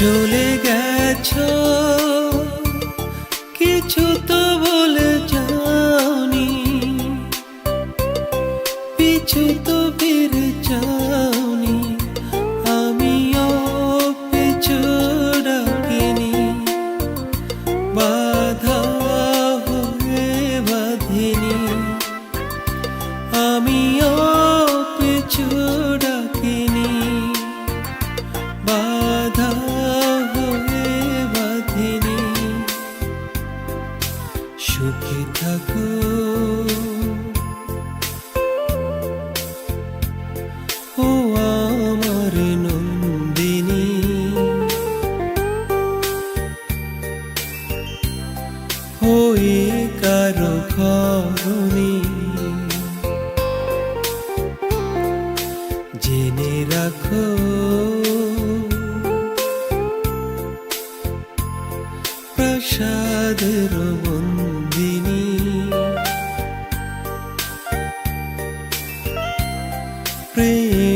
চলে গেছো। কিছু তো সুখে থাকো। ও আমার নন্দিনী হয়ে কারও খরণী জেনে রাখো প্রেম।